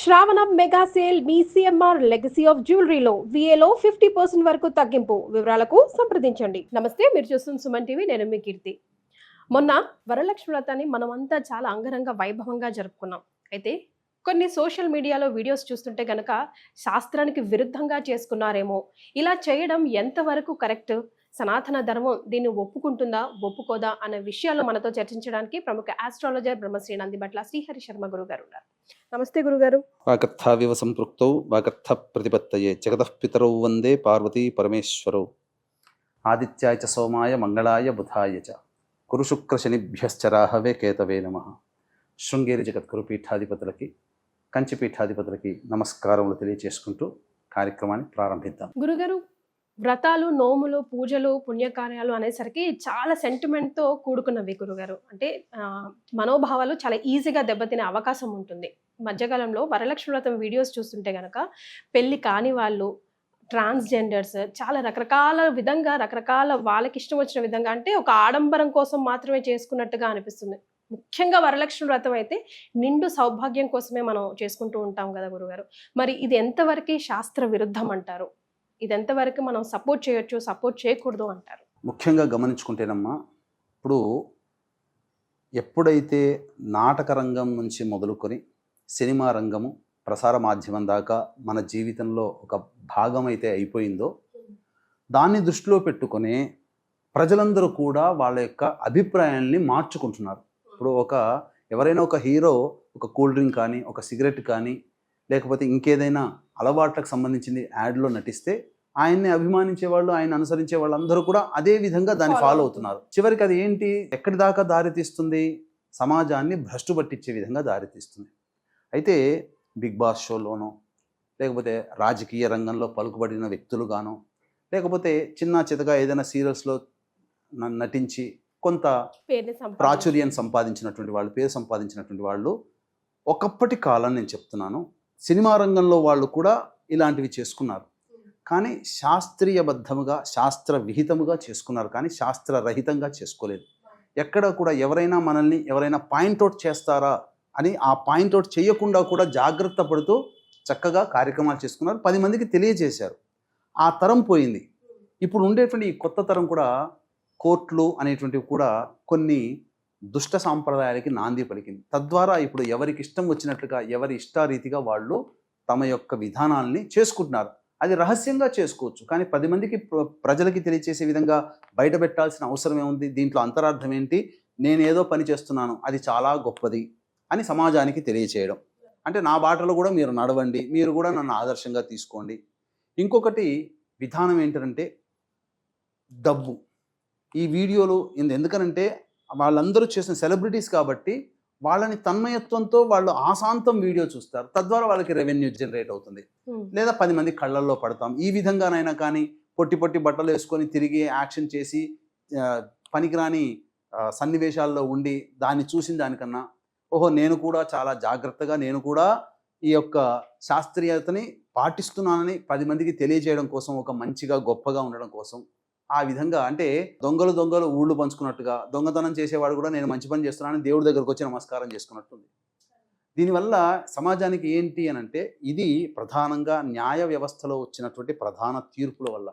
శ్రావణ mega sale మీ CMR legacy of జ్యువెలరీలో విఏలో ఫిఫ్టీ పర్సెంట్ వరకు తగ్గింపు వివరాలకు సంప్రదించండి. నమస్తే మీరు చూస్తున్న సుమన్ టీవీ నేను మీ కీర్తి. మొన్న వరలక్ష్మి వ్రతాన్ని మనమంతా చాలా అంగరంగ వైభవంగా జరుపుకున్నాం. అయితే కొన్ని సోషల్ మీడియాలో వీడియోస్ చూస్తుంటే గనక శాస్త్రానికి విరుద్ధంగా చేసుకున్నారేమో. ఇలా చేయడం ఎంతవరకు కరెక్ట్? సనాతన ధర్మం దీన్ని ఒప్పుకుంటుందా ఒప్పుకోదా అనే విషయాలు మనతో చర్చించడానికి ప్రముఖ ఆస్ట్రాలజర్ బ్రహ్మశ్రీ నందిబట్ల శ్రీహరి శర్మ గురువు గారు ఉన్నారు. నమస్తే గురుగారు. వాగర్థావివ సంపృక్తౌ వాగర్థ ప్రతిపత్తయే జగతః పితరౌ వందే పార్వతీ పరమేశ్వరౌ. ఆదిత్యాయ చ సోమాయ మంగళాయ బుధాయ చ. కురు శుక్ర శనిభ్యశ్చరాహవే కేతవే నమ. శృంగేరి జగద్గురు పీఠాధిపతులకి కంచి పీఠాధిపతులకి నమస్కారములు తెలియచేసుకుంటూ కార్యక్రమాన్ని ప్రారంభిద్దాం. గురుగారు వ్రతాలు నోములు పూజలు పుణ్యకార్యాలు అనేసరికి చాలా సెంటిమెంట్తో కూడుకున్నవి గురుగారు. అంటే మనోభావాలు చాలా ఈజీగా దెబ్బతినే అవకాశం ఉంటుంది. మధ్యకాలంలో వరలక్ష్మి వ్రతం వీడియోస్ చూస్తుంటే కనుక పెళ్ళి కాని వాళ్ళు ట్రాన్స్జెండర్స్ చాలా రకరకాల విధంగా రకరకాల వాళ్ళకి ఇష్టం వచ్చిన విధంగా అంటే ఒక ఆడంబరం కోసం మాత్రమే చేసుకున్నట్టుగా అనిపిస్తుంది. ముఖ్యంగా వరలక్ష్మి వ్రతం అయితే నిండు సౌభాగ్యం కోసమే మనం చేసుకుంటూ ఉంటాం కదా గురుగారు. మరి ఇది ఎంతవరకు శాస్త్ర విరుద్ధం అంటారు? ఇది ఎంతవరకు మనం సపోర్ట్ చేయొచ్చు సపోర్ట్ చేయకూడదు అంటారు. ముఖ్యంగా గమనించుకుంటేనమ్మా ఇప్పుడు ఎప్పుడైతే నాటక రంగం నుంచి మొదలుకొని సినిమా రంగము ప్రసార మాధ్యమం దాకా మన జీవితంలో ఒక భాగం అయితే అయిపోయిందో దాన్ని దృష్టిలో పెట్టుకొని ప్రజలందరూ కూడా వాళ్ళ యొక్క అభిప్రాయాల్ని మార్చుకుంటున్నారు. ఇప్పుడు ఒక ఎవరైనా ఒక హీరో ఒక కూల్ డ్రింక్ కానీ ఒక సిగరెట్ కానీ లేకపోతే ఇంకేదైనా అలవాట్లకు సంబంధించింది యాడ్లో నటిస్తే ఆయన్ని అభిమానించే వాళ్ళు ఆయన అనుసరించే వాళ్ళందరూ కూడా అదే విధంగా దాన్ని ఫాలో అవుతున్నారు. చివరికి అది ఏంటి ఎక్కడి దాకా దారితీస్తుంది సమాజాన్ని భ్రష్టు పట్టించే విధంగా దారితీస్తుంది అయితే బిగ్ బాస్ షోలోనో లేకపోతే రాజకీయ రంగంలో పలుకుబడిన వ్యక్తులుగానో లేకపోతే చిన్న చితగా ఏదైనా సీరియల్స్లో నటించి కొంత. ప్రాచుర్యం సంపాదించినటువంటి వాళ్ళు పేరు సంపాదించినటువంటి వాళ్ళు ఒకప్పటి కాలం నేను చెప్తున్నాను సినిమా రంగంలో వాళ్ళు కూడా ఇలాంటివి చేసుకున్నారు కానీ శాస్త్రీయబద్ధముగా శాస్త్ర విహితముగా చేసుకున్నారు. కానీ శాస్త్రరహితంగా చేసుకోలేదు. ఎక్కడ కూడా ఎవరైనా మనల్ని ఎవరైనా పాయింట్అవుట్ చేస్తారా అని ఆ పాయింట్అవుట్ చేయకుండా కూడా జాగ్రత్త పడుతూ చక్కగా కార్యక్రమాలు చేసుకున్నారు. పది మందికి తెలియజేశారు. ఆ తరం పోయింది. ఇప్పుడు ఉండేటువంటి ఈ కొత్త తరం కూడా కోర్టులు అనేటువంటివి కూడా కొన్ని దుష్ట సాంప్రదాయాలకి నాంది పలికింది. తద్వారా ఇప్పుడు ఎవరికి ఇష్టం వచ్చినట్లుగా ఎవరి ఇష్టారీతిగా వాళ్ళు తమ యొక్క విధానాల్ని చేసుకుంటున్నారు. అది రహస్యంగా చేసుకోవచ్చు. కానీ పది మందికి ప్ర- ప్రజలకి తెలియచేసే విధంగా బయట పెట్టాల్సిన అవసరం ఏముంది? దీంట్లో అంతరార్థం ఏంటి? నేను ఏదో పని చేస్తున్నాను అది చాలా గొప్పది అని సమాజానికి తెలియచేయడం. అంటే నా బాటలో కూడా మీరు నడవండి మీరు కూడా నన్ను ఆదర్శంగా తీసుకోండి. ఇంకొకటి విధానం ఏంటంటే డబ్బు. ఈ వీడియోలు ఇది ఎందుకనంటే వాళ్ళందరూ చేసిన సెలబ్రిటీస్ కాబట్టి వాళ్ళని తన్మయత్వంతో వాళ్ళు ఆశాంతం వీడియో చూస్తారు. తద్వారా వాళ్ళకి రెవెన్యూ జనరేట్ అవుతుంది. లేదా పది మంది కళ్ళల్లో పడతాం. ఈ విధంగానైనా కానీ పొట్టి పొట్టి బట్టలు వేసుకొని తిరిగి యాక్షన్ చేసి పనికిరాని సన్నివేశాల్లో ఉండి దాన్ని చూసిన దానికన్నా ఓహో నేను కూడా చాలా జాగ్రత్తగా నేను కూడా ఈ యొక్క శాస్త్రీయతని పాటిస్తున్నానని పది మందికి తెలియజేయడం కోసం ఒక మంచిగా గొప్పగా ఉండడం కోసం ఆ విధంగా అంటే దొంగలు దొంగలు ఊళ్ళు పంచుకున్నట్టుగా దొంగతనం చేసేవాడు కూడా నేను మంచి పని చేస్తున్నానని దేవుడి దగ్గరకు వచ్చి నమస్కారం చేసుకున్నట్టుంది. దీనివల్ల సమాజానికి ఏంటి అని అంటే ఇది ప్రధానంగా న్యాయ వ్యవస్థలో వచ్చినటువంటి ప్రధాన తీర్పుల వల్ల.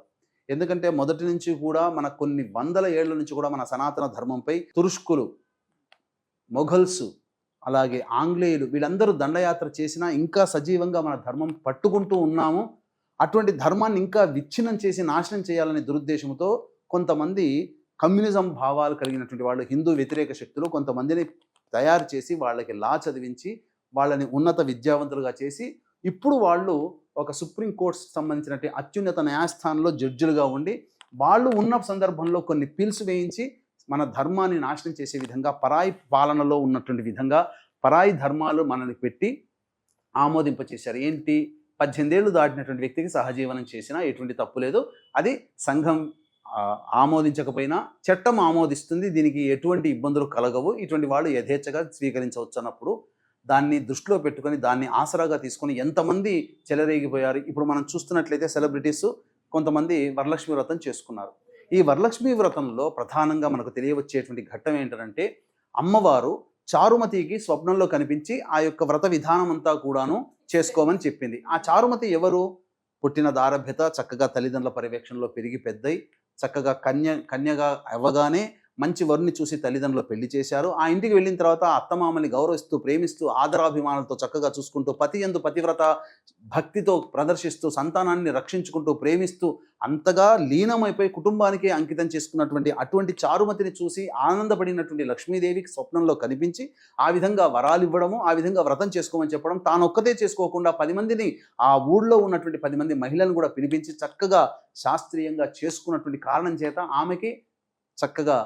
ఎందుకంటే మొదటి నుంచి కూడా మన కొన్ని వందల ఏళ్ళ నుంచి కూడా మన సనాతన ధర్మంపై తురుష్కులు మొఘల్స్ అలాగే ఆంగ్లేయులు వీళ్ళందరూ దండయాత్ర చేసినా ఇంకా సజీవంగా మన ధర్మం పట్టుకుంటూ ఉన్నాము. అటువంటి ధర్మాన్ని ఇంకా విచ్ఛిన్నం చేసి నాశనం చేయాలనే దురుద్దేశంతో కొంతమంది కమ్యూనిజం భావాలు కలిగినటువంటి వాళ్ళు హిందూ వ్యతిరేక శక్తులు కొంతమందిని తయారు చేసి వాళ్ళకి లా చదివించి వాళ్ళని ఉన్నత విద్యావంతులుగా చేసి ఇప్పుడు వాళ్ళు ఒక సుప్రీంకోర్టు సంబంధించినటువంటి అత్యున్నత న్యాయస్థానంలో జడ్జిలుగా ఉండి వాళ్ళు ఉన్న సందర్భంలో కొన్ని పిల్స్ వేయించి మన ధర్మాన్ని నాశనం చేసే విధంగా పరాయి పాలనలో ఉన్నటువంటి విధంగా పరాయి ధర్మాలు మనల్ని పెట్టి ఆమోదింపచేశారు. ఏంటి? పద్దెనిమిదేళ్ళు దాటినటువంటి వ్యక్తికి సహజీవనం చేసినా ఎటువంటి తప్పు లేదు. అది సంఘం ఆమోదించకపోయినా చట్టం ఆమోదిస్తుంది. దీనికి ఎటువంటి ఇబ్బందులు కలగవు. ఇటువంటి వాళ్ళు యథేచ్ఛగా స్వీకరించవచ్చు అన్నప్పుడు దాన్ని దృష్టిలో పెట్టుకొని దాన్ని ఆసరాగా తీసుకొని ఎంతమంది చెలరేగిపోయారు. ఇప్పుడు మనం చూస్తున్నట్లయితే సెలబ్రిటీస్ కొంతమంది వరలక్ష్మి వ్రతం చేసుకున్నారు. ఈ వరలక్ష్మి వ్రతంలో ప్రధానంగా మనకు తెలియవచ్చేటువంటి ఘట్టం ఏంటంటే అమ్మవారు చారుమతికి స్వప్నంలో కనిపించి ఆ యొక్క వ్రత విధానం అంతా కూడాను చేసుకోమని చెప్పింది. ఆ చారుమతి ఎవరు? పుట్టిన దారభ్యత చక్కగా తల్లిదండ్రుల పర్యవేక్షణలో పెరిగి పెద్దయి చక్కగా కన్య కన్యగా అవ్వగానే మంచి వరుని చూసి తల్లిదండ్రులు పెళ్ళి చేశారు. ఆ ఇంటికి వెళ్ళిన తర్వాత ఆ అత్తమామని గౌరవిస్తూ ప్రేమిస్తూ ఆదరాభిమానాలతో చక్కగా చూసుకుంటూ పతి ఎందు పతివ్రత భక్తితో ప్రదర్శిస్తూ సంతానాన్ని రక్షించుకుంటూ ప్రేమిస్తూ అంతగా లీనమైపోయి కుటుంబానికి అంకితం చేసుకున్నటువంటి అటువంటి చారుమతిని చూసి ఆనందపడినటువంటి లక్ష్మీదేవికి స్వప్నంలో కనిపించి ఆ విధంగా వరాలు ఇవ్వడము ఆ విధంగా వ్రతం చేసుకోమని చెప్పడం తానొక్కతే చేసుకోకుండా పది మందిని ఆ ఊళ్ళో ఉన్నటువంటి పది మంది మహిళలను కూడా పిలిపించి చక్కగా శాస్త్రీయంగా చేసుకున్నటువంటి కారణం చేత ఆమెకి చక్కగా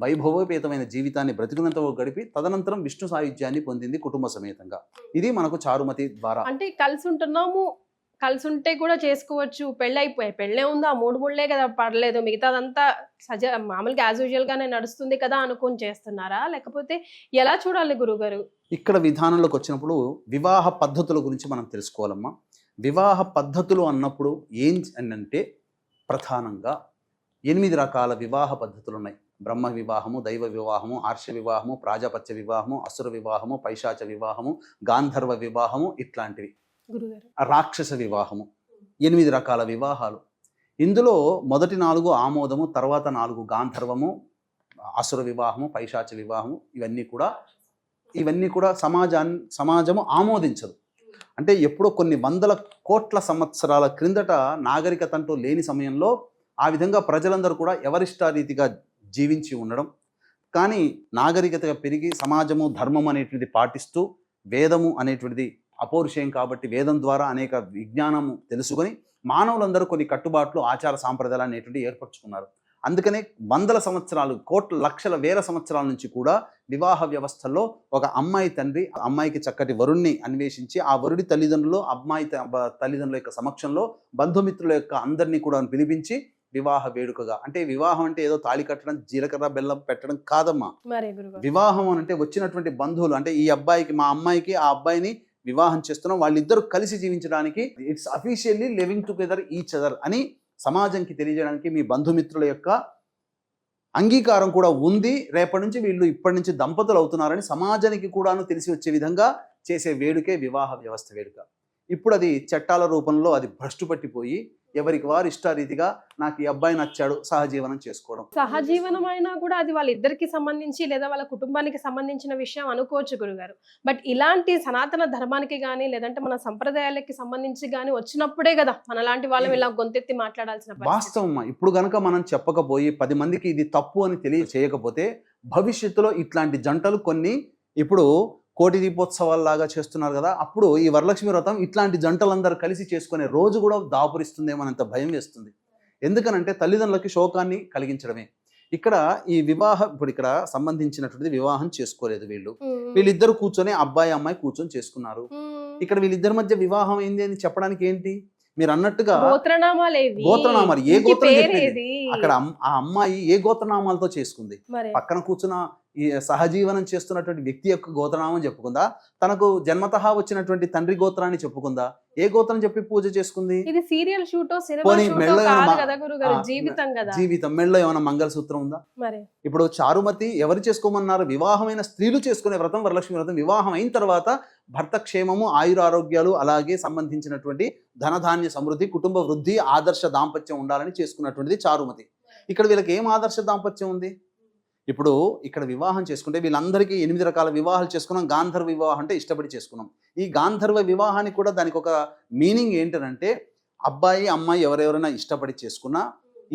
వైభవోపేతమైన జీవితాన్ని బ్రతికినంత గడిపి తదనంతరం విష్ణు సాయుధ్యాన్ని పొందింది కుటుంబ సమేతంగా. ఇది మనకు చారుమతి ద్వారా. అంటే కలిసి ఉంటున్నాము కలిసి ఉంటే కూడా చేసుకోవచ్చు. పెళ్ళి అయిపోయాయి పెళ్ళే ఉంది? ఆ మూడు ముళ్ళే కదా పడలేదు మిగతాదంతా సజ మామూలుగా యాజ్ యూజువల్ గానే నడుస్తుంది కదా అనుకుని చేస్తున్నారా? లేకపోతే ఎలా చూడాలి గురుగారు? ఇక్కడ విధానంలోకి వచ్చినప్పుడు వివాహ పద్ధతుల గురించి మనం తెలుసుకోవాలమ్మా. వివాహ పద్ధతులు అన్నప్పుడు ఏం అంటే ప్రధానంగా ఎనిమిది రకాల వివాహ పద్ధతులు ఉన్నాయి బ్రహ్మ వివాహము దైవ వివాహము ఆర్ష వివాహము ప్రాజాపత్య వివాహము అసుర వివాహము పైశాచ వివాహము గాంధర్వ వివాహము ఇట్లాంటివి. రాక్షస వివాహము. ఎనిమిది రకాల వివాహాలు. ఇందులో మొదటి నాలుగు ఆమోదము తర్వాత నాలుగు గాంధర్వము అసుర వివాహము పైశాచ వివాహము ఇవన్నీ కూడా ఇవన్నీ కూడా సమాజాన్ని సమాజము ఆమోదించదు. అంటే ఎప్పుడో కొన్ని వందల కోట్ల సంవత్సరాల క్రిందట నాగరికత అంటూ లేని సమయంలో ఆ విధంగా ప్రజలందరూ కూడా ఎవరిష్టారీతిగా జీవించి ఉండడం. కానీ నాగరికతగా పెరిగి సమాజము ధర్మం అనేటువంటిది పాటిస్తూ వేదము అనేటువంటిది అపౌరుషయం కాబట్టి వేదం ద్వారా అనేక విజ్ఞానము తెలుసుకొని మానవులందరూ కొన్ని కట్టుబాట్లు ఆచార సాంప్రదాయాలు అనేటువంటి ఏర్పరచుకున్నారు. అందుకనే వందల సంవత్సరాలు కోట్ల లక్షల వేల సంవత్సరాల నుంచి కూడా వివాహ వ్యవస్థల్లో ఒక అమ్మాయి తండ్రి ఆ అమ్మాయికి చక్కటి వరుణ్ణి అన్వేషించి ఆ వరుడి తల్లిదండ్రులు అమ్మాయి త- తల్లిదండ్రుల యొక్క సమక్షంలో బంధుమిత్రుల యొక్క అందరినీ కూడా పిలిపించి వివాహ వేడుకగా. అంటే వివాహం అంటే ఏదో తాళి కట్టడం జీలకర్ర బెల్లం పెట్టడం కాదమ్మా. వివాహం అని అంటే వచ్చినటువంటి బంధువులు అంటే ఈ అబ్బాయికి మా అమ్మాయికి ఆ అబ్బాయిని వివాహం చేస్తున్నాం. వాళ్ళిద్దరూ కలిసి జీవించడానికి it's officially living together each other అని సమాజంకి తెలియజేయడానికి మీ బంధుమిత్రుల యొక్క అంగీకారం కూడా ఉంది. రేపటి నుంచి వీళ్ళు ఇప్పటి నుంచి దంపతులు అవుతున్నారని సమాజానికి కూడాను తెలిసి వచ్చే విధంగా చేసే వేడుకే వివాహ వ్యవస్థ వేడుక. ఇప్పుడు అది చట్టాల రూపంలో అది భ్రష్టు పట్టిపోయి ఎవరికి వారు ఇష్టారీతిగా నాకు ఈ అబ్బాయి నచ్చాడు సహజీవనం చేసుకోవడం. సహజీవనం అయినా కూడా అది వాళ్ళ ఇద్దరికి సంబంధించి లేదా వాళ్ళ కుటుంబానికి సంబంధించిన విషయం అనుకోవచ్చు గురుగారు. బట్ ఇలాంటి సనాతన ధర్మానికి కానీ లేదంటే మన సంప్రదాయాలకి సంబంధించి కానీ వచ్చినప్పుడే కదా మనలాంటి వాళ్ళం ఇలా గొంతెత్తి మాట్లాడాల్సిన వాస్తవం ఇప్పుడు గనక మనం చెప్పకపోయి పది మందికి ఇది తప్పు అని తెలియచేయకపోతే భవిష్యత్తులో ఇట్లాంటి జంటలు కొన్ని ఇప్పుడు కోటి దీపోత్సవాల్లాగా చేస్తున్నారు కదా అప్పుడు ఈ వరలక్ష్మి వ్రతం ఇట్లాంటి జంటలందరూ కలిసి చేసుకునే రోజు కూడా దాపురిస్తుందేమోనంత భయం వేస్తుంది. ఎందుకనంటే తల్లిదండ్రులకి శోకాన్ని కలిగించడమే. ఇక్కడ ఈ వివాహ ఇప్పుడు ఇక్కడ సంబంధించినటువంటిది వివాహం చేసుకోలేదు వీళ్ళు. వీళ్ళిద్దరు కూర్చొని అబ్బాయి అమ్మాయి కూర్చొని చేసుకున్నారు. ఇక్కడ వీళ్ళిద్దరి మధ్య వివాహం ఏంది అని చెప్పడానికి ఏంటి? మీరు అన్నట్టుగా గోత్రనామాలు. ఏ గోత్రం చెప్పింది? అక్కడ ఆ అమ్మాయి ఏ గోత్రనామాలతో చేసుకుంది? పక్కన కూర్చున్న ఈ సహజీవనం చేస్తున్నటువంటి వ్యక్తి యొక్క గోత్రనామం చెప్పుకుందా? తనకు జన్మతహా వచ్చినటువంటి తండ్రి గోత్రాన్ని చెప్పుకుందా? ఏ గోత్రం చెప్పి పూజ చేసుకుంది? ఇది సీరియల్ షూటో మెళ్ళో జీవితం కదా. జీవితం. మెళ్ళలో ఏమైనా మంగళసూత్రం ఉందా? మరి? ఇప్పుడు చారుమతి ఎవరు చేసుకోమన్నారు? వివాహమైన స్త్రీలు చేసుకునే వ్రతం వరలక్ష్మి వ్రతం వివాహం అయిన తర్వాత భర్త క్షేమము ఆయురారోగ్యాలు అలాగే సంబంధించినటువంటి ధనధాన్య సమృద్ధి కుటుంబ వృద్ధి ఆదర్శ దాంపత్యం ఉండాలని చేసుకున్నటువంటిది చారుమతి. ఇక్కడ వీళ్ళకి ఏం ఆదర్శ దాంపత్యం ఉంది? ఇప్పుడు ఇక్కడ వివాహం చేసుకుంటే వీళ్ళందరికీ ఎనిమిది రకాల వివాహాలు చేసుకున్నాం. గాంధర్వ వివాహం అంటే ఇష్టపడి చేసుకున్నాం. ఈ గాంధర్వ వివాహానికి కూడా దానికి ఒక మీనింగ్ ఏంటంటే అబ్బాయి అమ్మాయి ఎవరెవరైనా ఇష్టపడి చేసుకున్నా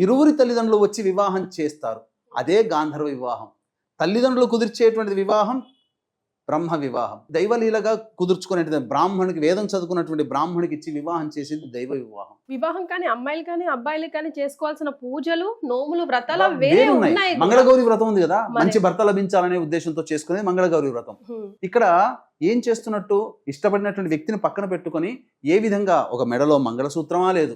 ఇరువురి తల్లిదండ్రులు వచ్చి వివాహం చేస్తారు. అదే గాంధర్వ వివాహం. తల్లిదండ్రులు కుదిర్చేటువంటి వివాహం బ్రహ్మ వివాహం దైవలీలగా కుదుర్చుకునేటువంటి బ్రాహ్మణుడికి వేదం చదువుకున్నటువంటి బ్రాహ్మణుడికి ఇచ్చి వివాహం చేసేది దైవ వివాహం వివాహం కానీ అమ్మాయిలు కానీ అబ్బాయిలు కానీ చేసుకోవాల్సిన పూజలు నోములు వ్రతాలు వేరే. ఉన్నాయి. మంగళగౌరి వ్రతం ఉంది కదా. మంచి భర్త లభించాలనే ఉద్దేశంతో చేసుకునేది మంగళగౌరి వ్రతం. ఇక్కడ ఏం చేస్తున్నట్టు ఇష్టపడినటువంటి వ్యక్తిని పక్కన పెట్టుకొని ఏ విధంగా ఒక మెడలో మంగళసూత్రమా లేదు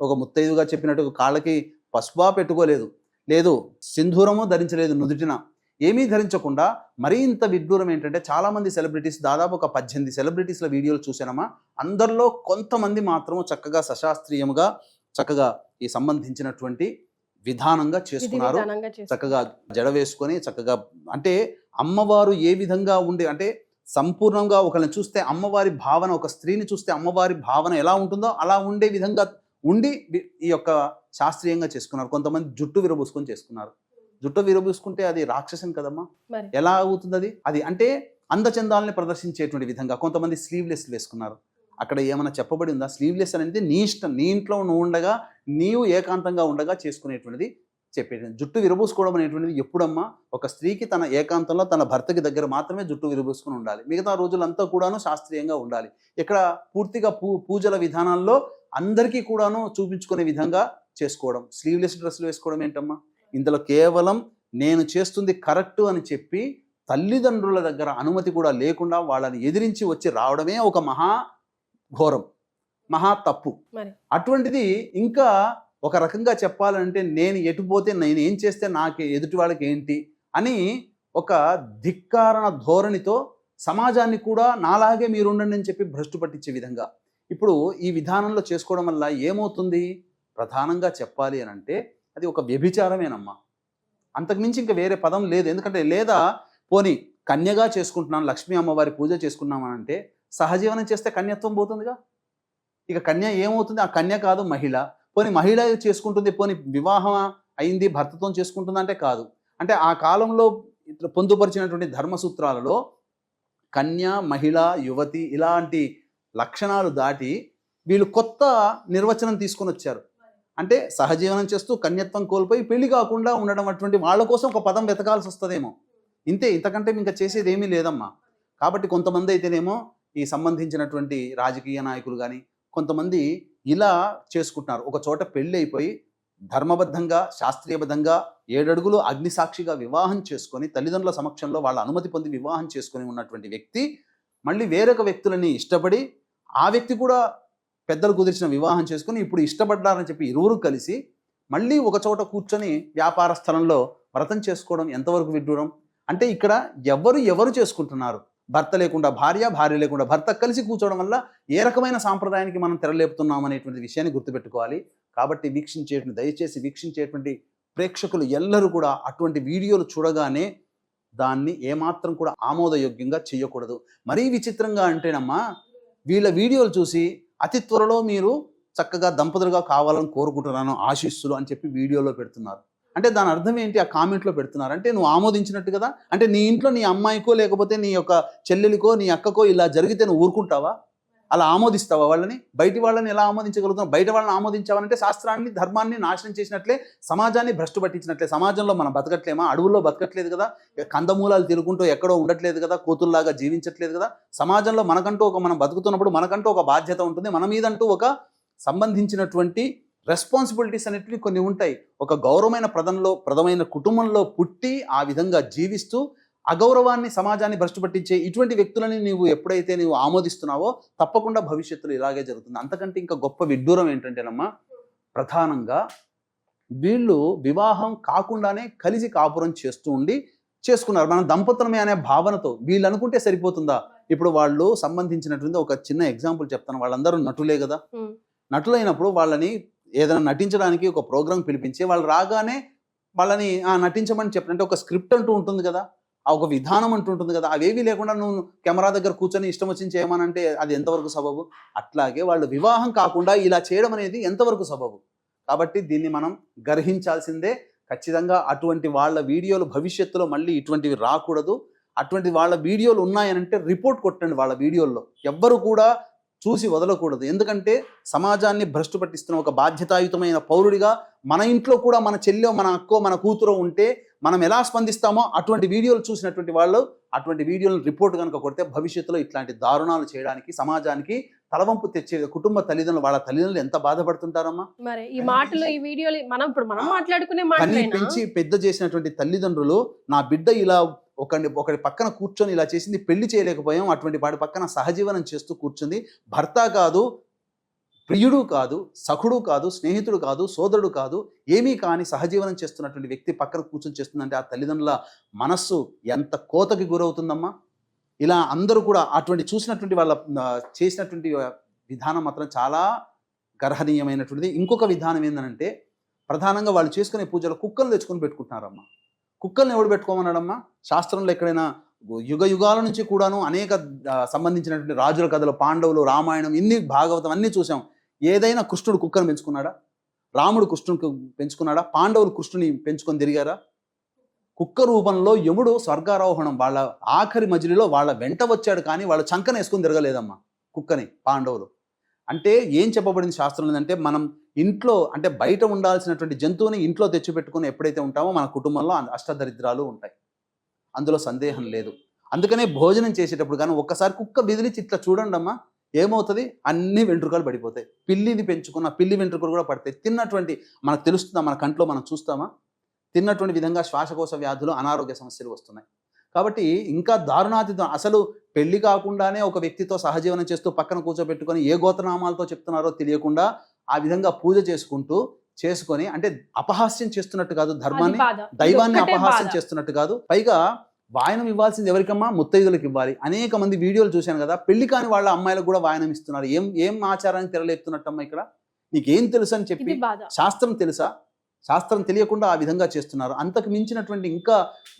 ఒక ముత్తైదుగా చెప్పినట్టు కాళ్ళకి పసుపా పెట్టుకోలేదు లేదు సింధూరము ధరించలేదు నుదుటిన ఏమీ ధరించకుండా మరీ ఇంత విడ్డూరం ఏంటంటే చాలా మంది సెలబ్రిటీస్ దాదాపు ఒక పద్దెనిమిది సెలబ్రిటీస్ల వీడియోలు చూసానమ్మా అందరిలో కొంతమంది మాత్రము చక్కగా సశాస్త్రీయముగా చక్కగా ఈ సంబంధించినటువంటి విధానంగా విధి చేసుకున్నారు. చక్కగా జడ వేసుకొని చక్కగా అంటే అమ్మవారు ఏ విధంగా ఉండే అంటే సంపూర్ణంగా ఒకరిని చూస్తే అమ్మవారి భావన ఒక స్త్రీని చూస్తే అమ్మవారి భావన ఎలా ఉంటుందో అలా ఉండే విధంగా ఉండి ఈ యొక్క శాస్త్రీయంగా చేసుకున్నారు. కొంతమంది జుట్టు విరబూసుకొని చేసుకున్నారు. జుట్టు విరబూసుకుంటే అది రాక్షసం కదమ్మా. ఎలా అవుతుంది అది అది అంటే అందచందాలని ప్రదర్శించేటువంటి విధంగా కొంతమంది స్లీవ్లెస్ వేసుకున్నారు. అక్కడ ఏమైనా చెప్పబడి ఉందా? స్లీవ్లెస్ అనేది నీ ఇష్టం. నీ ఇంట్లో నువ్వు ఉండగా నీవు ఏకాంతంగా ఉండగా చేసుకునేటువంటిది చెప్పేది. జుట్టు విరబూసుకోవడం అనేటువంటిది ఎప్పుడమ్మా? ఒక స్త్రీకి తన ఏకాంతంలో తన భర్తకి దగ్గర మాత్రమే జుట్టు విరబూసుకుని ఉండాలి. మిగతా రోజులంతా కూడాను శాస్త్రీయంగా ఉండాలి. ఇక్కడ పూర్తిగా పూ పూజల విధానాల్లో అందరికీ కూడాను చూపించుకునే విధంగా చేసుకోవడం. స్లీవ్లెస్ డ్రెస్సులు వేసుకోవడం ఏంటమ్మా? ఇందులో కేవలం నేను చేస్తుంది కరెక్ట్ అని చెప్పి తల్లిదండ్రుల దగ్గర అనుమతి కూడా లేకుండా వాళ్ళని ఎదిరించి వచ్చి రావడమే ఒక మహా ఘోరం మహా తప్పు. అటువంటిది ఇంకా ఒక రకంగా చెప్పాలంటే నేను ఎటు పోతే నేను ఏం చేస్తే నాకు ఎదుటి వాళ్ళకి ఏంటి అని ఒక ధిక్కారణ ధోరణితో సమాజాన్ని కూడా నాలాగే మీరు ఉండండి అని చెప్పి భ్రష్టు పట్టించే విధంగా. ఇప్పుడు ఈ విధానంలో చేసుకోవడం వల్ల ఏమవుతుంది? ప్రధానంగా చెప్పాలి అని అంటే అది ఒక వ్యభిచారమేనమ్మా. అంతకుమించి ఇంకా వేరే పదం లేదు. ఎందుకంటే లేదా పోని కన్యగా చేసుకుంటున్నాను లక్ష్మీ అమ్మవారి పూజ చేసుకున్నామని అంటే సహజీవనం చేస్తే కన్యత్వం పోతుందిగా? ఇక కన్య ఏమవుతుంది? ఆ కన్య కాదు మహిళ. పోని మహిళ చేసుకుంటుంది పోని వివాహం అయింది భర్తతో చేసుకుంటుంది అంటే కాదు. అంటే ఆ కాలంలో పొందుపరిచినటువంటి ధర్మసూత్రాలలో కన్య మహిళ యువతి ఇలాంటి లక్షణాలు దాటి వీళ్ళు కొత్త నిర్వచనం తీసుకొని వచ్చారు అంటే సహజీవనం చేస్తూ కన్యత్వం కోల్పోయి పెళ్ళి కాకుండా ఉండడం అటువంటి వాళ్ళ కోసం ఒక పదం వెతకాల్సి వస్తుందేమో. ఇంతే ఇంతకంటే ఇంకా చేసేది ఏమీ లేదమ్మా. కాబట్టి కొంతమంది అయితేనేమో ఈ సంబంధించినటువంటి రాజకీయ నాయకులు కానీ కొంతమంది ఇలా చేసుకుంటున్నారు. ఒక చోట పెళ్ళి అయిపోయి ధర్మబద్ధంగా శాస్త్రీయబద్ధంగా ఏడడుగులు అగ్నిసాక్షిగా వివాహం చేసుకొని తల్లిదండ్రుల సమక్షంలో వాళ్ళ అనుమతి పొంది వివాహం చేసుకొని ఉన్నటువంటి వ్యక్తి మళ్ళీ వేరొక వ్యక్తులని ఇష్టపడి ఆ వ్యక్తి కూడా పెద్దలు కుదిర్చిన వివాహం చేసుకుని ఇప్పుడు ఇష్టపడ్డారని చెప్పి ఇరువురు కలిసి మళ్ళీ ఒక చోట కూర్చొని వ్యాపార స్థలంలో వ్రతం చేసుకోవడం ఎంతవరకు విడ్డూరం? అంటే ఇక్కడ ఎవరు ఎవరు చేసుకుంటున్నారు? భర్త లేకుండా భార్య భార్య లేకుండా భర్త కలిసి కూర్చోవడం వల్ల ఏ రకమైన సాంప్రదాయానికి మనం తెరలేపుతున్నాం అనేటువంటి విషయాన్ని గుర్తుపెట్టుకోవాలి. కాబట్టి వీక్షించేటువంటి దయచేసి వీక్షించేటువంటి ప్రేక్షకులు ఎల్లరూ కూడా అటువంటి వీడియోలు చూడగానే దాన్ని ఏమాత్రం కూడా ఆమోదయోగ్యంగా చేయకూడదు. మరీ విచిత్రంగా అంటేనమ్మా వీళ్ళ వీడియోలు చూసి అతి త్వరలో మీరు చక్కగా దంపతులుగా కావాలని కోరుకుంటున్నాను ఆశిస్సులు అని చెప్పి వీడియోలో పెడుతున్నారు. అంటే దాని అర్థం ఏంటి? ఆ కామెంట్లో పెడుతున్నారు. అంటే నువ్వు ఆమోదించినట్టు కదా? అంటే నీ ఇంట్లో నీ అమ్మాయికో లేకపోతే నీ యొక్క చెల్లెలికో నీ అక్కకో ఇలా జరిగితే నువ్వు ఊరుకుంటావా? అలా ఆమోదిస్తావా వాళ్ళని? బయటి వాళ్ళని ఎలా ఆమోదించగలుగుతాం బయట వాళ్ళని ఆమోదించావంటే శాస్త్రాన్ని ధర్మాన్ని నాశనం చేసినట్లే సమాజాన్ని భ్రష్టు పట్టించినట్లే. సమాజంలో మనం బతకట్లేమా? అడవుల్లో బతకట్లేదు కదా? కందమూలాలు తిరుగుంటూ ఎక్కడో ఉండట్లేదు కదా? కూతుల్లాగా జీవించట్లేదు కదా? సమాజంలో మనకంటూ ఒక మనం బతుకుతున్నప్పుడు మనకంటూ ఒక బాధ్యత ఉంటుంది. మన మీదంటూ ఒక సంబంధించినటువంటి రెస్పాన్సిబిలిటీస్ అనేటివి కొన్ని ఉంటాయి. ఒక గౌరవమైన ప్రదంలో ప్రదమైన కుటుంబంలో పుట్టి ఆ విధంగా జీవిస్తూ అగౌరవాన్ని సమాజాన్ని భ్రష్టు పట్టించే ఇటువంటి వ్యక్తులని నీవు ఎప్పుడైతే నీవు ఆమోదిస్తున్నావో తప్పకుండా భవిష్యత్తులో ఇలాగే జరుగుతుంది. అంతకంటే ఇంకా గొప్ప విడ్డూరం ఏంటంటేనమ్మా ప్రధానంగా వీళ్ళు వివాహం కాకుండానే కలిసి కాపురం చేస్తూ ఉండి చేసుకున్నారు. మనం దంపతులమే అనే భావనతో వీళ్ళు అనుకుంటే సరిపోతుందా? ఇప్పుడు వాళ్ళు సంబంధించినటువంటి ఒక చిన్న ఎగ్జాంపుల్ చెప్తాను. వాళ్ళందరూ నటులే కదా. నటులైనప్పుడు వాళ్ళని ఏదైనా నటించడానికి ఒక ప్రోగ్రామ్ పిలిపించి వాళ్ళు రాగానే వాళ్ళని ఆ నటించమని చెప్పిన అంటే ఒక స్క్రిప్ట్ అంటూ ఉంటుంది కదా. ఆ ఒక విధానం అంటుంటుంది కదా. అవేవి లేకుండా నువ్వు కెమెరా దగ్గర కూర్చొని ఇష్టం వచ్చింది చేయమనంటే అది ఎంతవరకు సబబు? అట్లాగే వాళ్ళు వివాహం కాకుండా ఇలా చేయడం అనేది ఎంతవరకు సబబు? కాబట్టి దీన్ని మనం గర్హించాల్సిందే. ఖచ్చితంగా అటువంటి వాళ్ళ వీడియోలు భవిష్యత్తులో మళ్ళీ ఇటువంటివి రాకూడదు. అటువంటి వాళ్ళ వీడియోలు ఉన్నాయనంటే రిపోర్ట్ కొట్టండి వాళ్ళ వీడియోల్లో. ఎవ్వరు కూడా చూసి వదలకూడదు. ఎందుకంటే సమాజాన్ని భ్రష్టు పట్టిస్తున్న ఒక బాధ్యతాయుతమైన పౌరుడిగా మన ఇంట్లో కూడా మన చెల్లె మన అక్కో మన కూతురో ఉంటే మనం ఎలా స్పందిస్తామో అటువంటి వీడియోలు చూసినటువంటి వాళ్ళు అటువంటి వీడియోలను రిపోర్ట్ కనుక కొడితే భవిష్యత్తులో ఇట్లాంటి దారుణాలు చేయడానికి సమాజానికి తలవంపు తెచ్చే కుటుంబ తల్లిదండ్రులు వాళ్ళ తల్లిదండ్రులు ఎంత బాధపడుతుంటారమ్మా? మరి ఈ మాటలు ఈ వీడియోలు మనం ఇప్పుడు మనం మాట్లాడుకునే పెంచి పెద్ద చేసినటువంటి తల్లిదండ్రులు నా బిడ్డ ఇలా ఒకరిని ఒకటి పక్కన కూర్చొని ఇలా చేసింది పెళ్ళి చేయలేకపోయాం. అటువంటి వాడి పక్కన సహజీవనం చేస్తూ కూర్చుంది. భర్త కాదు ప్రియుడు కాదు సఖుడు కాదు స్నేహితుడు కాదు సోదరుడు కాదు ఏమీ కాని సహజీవనం చేస్తున్నటువంటి వ్యక్తి పక్కన కూర్చొని చేస్తుందంటే ఆ తల్లిదండ్రుల మనస్సు ఎంత కోతకి గురవుతుందమ్మా. ఇలా అందరూ కూడా అటువంటి చూసినటువంటి వాళ్ళ చేసినటువంటి విధానం మాత్రం చాలా గర్హనీయమైనటువంటిది. ఇంకొక విధానం ఏంటంటే ప్రధానంగా వాళ్ళు చేసుకునే పూజలు కుక్కలు తెచ్చుకొని పెట్టుకుంటున్నారమ్మా. కుక్కల్ని ఎవడు పెట్టుకోమన్నాడమ్మా? శాస్త్రంలో ఎక్కడైనా యుగ యుగాల నుంచి కూడాను అనేక సంబంధించినటువంటి రాజుల కథలు పాండవులు రామాయణం ఇన్ని భాగవతం అన్ని చూసాం. ఏదైనా కృష్ణుడు కుక్కను పెంచుకున్నాడా? రాముడు కృష్ణుడికి పెంచుకున్నాడా? పాండవులు కృష్ణుని పెంచుకొని తిరిగారా? కుక్క రూపంలో యముడు స్వర్గారోహణం వాళ్ళ ఆఖరి మజిలీలో వాళ్ళ వెంట వచ్చాడు కానీ వాళ్ళ చంకన వేసుకొని తిరగలేదమ్మా కుక్కని పాండవులు. అంటే ఏం చెప్పబడింది శాస్త్రం ఏంటంటే మనం ఇంట్లో అంటే బయట ఉండాల్సినటువంటి జంతువుని ఇంట్లో తెచ్చిపెట్టుకుని ఎప్పుడైతే ఉంటామో మన కుటుంబంలో అష్టదరిద్రాలు ఉంటాయి. అందులో సందేహం లేదు. అందుకనే భోజనం చేసేటప్పుడు కానీ ఒక్కసారి కుక్క బిదిలిచి ఇట్లా చూడండి అమ్మా ఏమవుతుంది? అన్ని వెంట్రుకలు పడిపోతాయి. పిల్లిని పెంచుకున్న పిల్లి వెంట్రుకలు కూడా పడతాయి. తిన్నటువంటి మనకు తెలుస్తుందా? మన కంట్లో మనం చూస్తామా? తిన్నటువంటి విధంగా శ్వాసకోశ వ్యాధులు అనారోగ్య సమస్యలు వస్తున్నాయి. కాబట్టి ఇంకా దారుణాతి దా- అసలు పెళ్ళి కాకుండానే ఒక వ్యక్తితో సహజీవనం చేస్తూ పక్కన కూర్చోబెట్టుకొని ఏ గోత్రనామాలతో చెప్తున్నారో తెలియకుండా ఆ విధంగా పూజ చేసుకుంటూ చేసుకొని అంటే అపహాస్యం చేస్తున్నట్టు కాదు ధర్మాన్ని దైవాన్ని అపహాస్యం. చేస్తున్నట్టు కాదు. పైగా వాయనం ఇవ్వాల్సింది ఎవరికమ్మా? ముత్తైదులకు ఇవ్వాలి. అనేక మంది వీడియోలు చూశాను కదా పెళ్ళి కాని వాళ్ళ అమ్మాయిలకు కూడా వాయనం ఇస్తున్నారు. ఏం ఏం ఆచారాన్ని తెరలేపుతున్నట్టమ్మా ఇక్కడ? నీకేం తెలుసు అని చెప్పి శాస్త్రం తెలుసా? శాస్త్రం తెలియకుండా ఆ విధంగా చేస్తున్నారు. అంతకు మించినటువంటి ఇంకా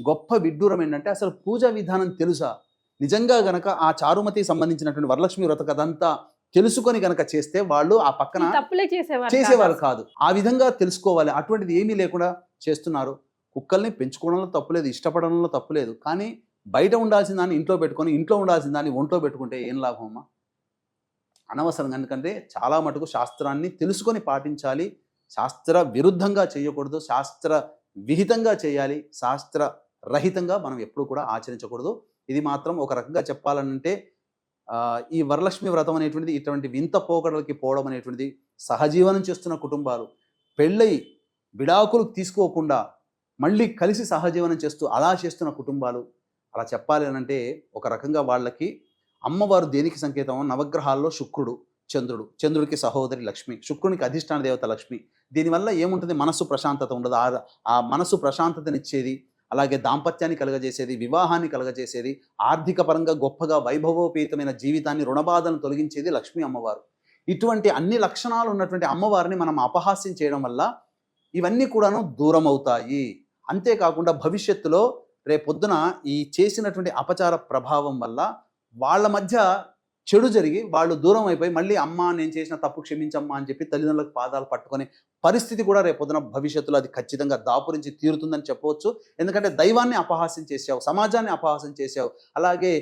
గొప్ప విడ్డూరం ఏంటంటే అసలు పూజా విధానం తెలుసా? నిజంగా గనక ఆ చారుమతి సంబంధించినటువంటి వరలక్ష్మి వ్రత కథ అంతా తెలుసుకొని గనక చేస్తే వాళ్ళు ఆ పక్కన చేసేవారు. కాదు. ఆ విధంగా తెలుసుకోవాలి. అటువంటిది ఏమీ లేకుండా చేస్తున్నారు. కుక్కల్ని పెంచుకోవడంలో తప్పులేదు ఇష్టపడడంలో తప్పులేదు కానీ బయట ఉండాల్సిన దాన్ని ఇంట్లో పెట్టుకొని ఇంట్లో ఉండాల్సిన దాన్ని ఒంట్లో పెట్టుకుంటే ఏం లాభం అమ్మా? అనవసరం ఎందుకంటే చాలా మటుకు శాస్త్రాన్ని తెలుసుకొని పాటించాలి. శాస్త్ర విరుద్ధంగా చేయకూడదు శాస్త్ర విహితంగా చేయాలి శాస్త్ర రహితంగా మనం ఎప్పుడు కూడా ఆచరించకూడదు. ఇది మాత్రం ఒక రకంగా చెప్పాలంటే ఈ వరలక్ష్మి వ్రతం అనేటువంటిది ఇటువంటి వింత పోకడలకి పోవడం అనేటువంటిది సహజీవనం చేస్తున్న కుటుంబాలు. పెళ్ళై విడాకులు తీసుకోకుండా మళ్ళీ కలిసి సహజీవనం చేస్తూ అలా చేస్తున్న కుటుంబాలు. అలా చెప్పాలి అంటే ఒక రకంగా వాళ్ళకి అమ్మవారు దేనికి సంకేతం నవగ్రహాల్లో శుక్రుడు. చంద్రుడు. చంద్రుడికి సహోదరి లక్ష్మి శుక్రునికి అధిష్టాన దేవత లక్ష్మి. దీనివల్ల ఏముంటుంది? మనస్సు ప్రశాంతత ఉండదు. ఆ ఆ మనసు ప్రశాంతతనిచ్చేది అలాగే దాంపత్యాన్ని కలగజేసేది వివాహాన్ని కలగజేసేది ఆర్థిక పరంగా గొప్పగా వైభవోపేతమైన జీవితాన్ని రుణబాధను తొలగించేది లక్ష్మీ అమ్మవారు. ఇటువంటి అన్ని లక్షణాలు ఉన్నటువంటి అమ్మవారిని మనం అపహాస్యం చేయడం వల్ల ఇవన్నీ కూడాను దూరం అవుతాయి అంతేకాకుండా భవిష్యత్తులో రేపొద్దున ఈ చేసినటువంటి అపచార ప్రభావం వల్ల వాళ్ళ మధ్య చెడు జరిగి వాళ్ళు దూరం అయిపోయి మళ్ళీ అమ్మ నేను చేసిన తప్పు క్షమించమ్మా అని చెప్పి తల్లిదండ్రులకు పాదాలు పట్టుకునే పరిస్థితి కూడా రేపొద్దున భవిష్యత్తులో అది ఖచ్చితంగా దాపురించి తీరుతుందని చెప్పవచ్చు. ఎందుకంటే దైవాన్ని అపహాస్యం చేసావు సమాజాన్ని అపహాస్యం చేసావు. అలాగే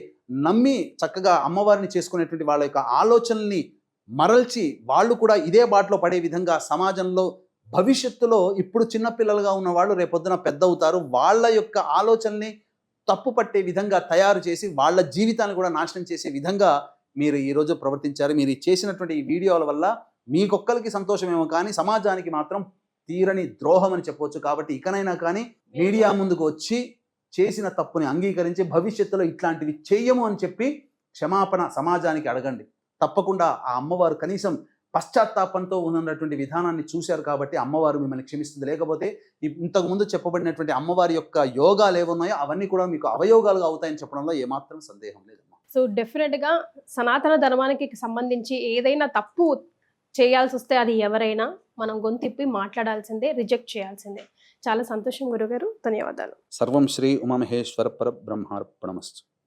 నమ్మి చక్కగా అమ్మవారిని చేసుకునేటువంటి వాళ్ళ యొక్క ఆలోచనల్ని మరల్చి వాళ్ళు కూడా ఇదే బాటలో పడే విధంగా సమాజంలో భవిష్యత్తులో ఇప్పుడు చిన్నపిల్లలుగా ఉన్న వాళ్ళు రేపొద్దున పెద్ద అవుతారు. వాళ్ళ యొక్క ఆలోచనల్ని తప్పు పట్టే విధంగా తయారు చేసి వాళ్ళ జీవితాన్ని కూడా నాశనం చేసే విధంగా మీరు ఈరోజు ప్రవర్తించారు మీరు చేసినటువంటి ఈ వీడియోల వల్ల మీకొక్కరికి సంతోషమేమో కానీ సమాజానికి మాత్రం తీరని ద్రోహం అని చెప్పవచ్చు. కాబట్టి ఇకనైనా కానీ మీడియా ముందుకు వచ్చి చేసిన తప్పుని అంగీకరించి భవిష్యత్తులో ఇట్లాంటివి చెయ్యము అని చెప్పి క్షమాపణ సమాజానికి అడగండి. తప్పకుండా ఆ అమ్మవారు కనీసం పశ్చాత్తాపంతో ఉన్నటువంటి విధానాన్ని చూశారు కాబట్టి అమ్మవారు మిమ్మల్ని క్షమిస్తుంది. లేకపోతే ఇంతకుముందు చెప్పబడినటువంటి అమ్మవారి యొక్క యోగాలు ఏమున్నాయో అవన్నీ కూడా మీకు అవయోగాలుగా అవుతాయని చెప్పడంలో ఏమాత్రం సందేహం లేదమ్మా. సో డెఫినెట్గా సనాతన ధర్మానికి సంబంధించి ఏదైనా తప్పు చేయాల్సి వస్తే అది ఎవరైనా మనం గొంతిప్పి మాట్లాడాల్సిందే రిజెక్ట్ చేయాల్సిందే. చాలా సంతోషం గురుగారు. ధన్యవాదాలు. సర్వం శ్రీ ఉమామహేశ్వర పర బ్రహ్మార్పణమస్తు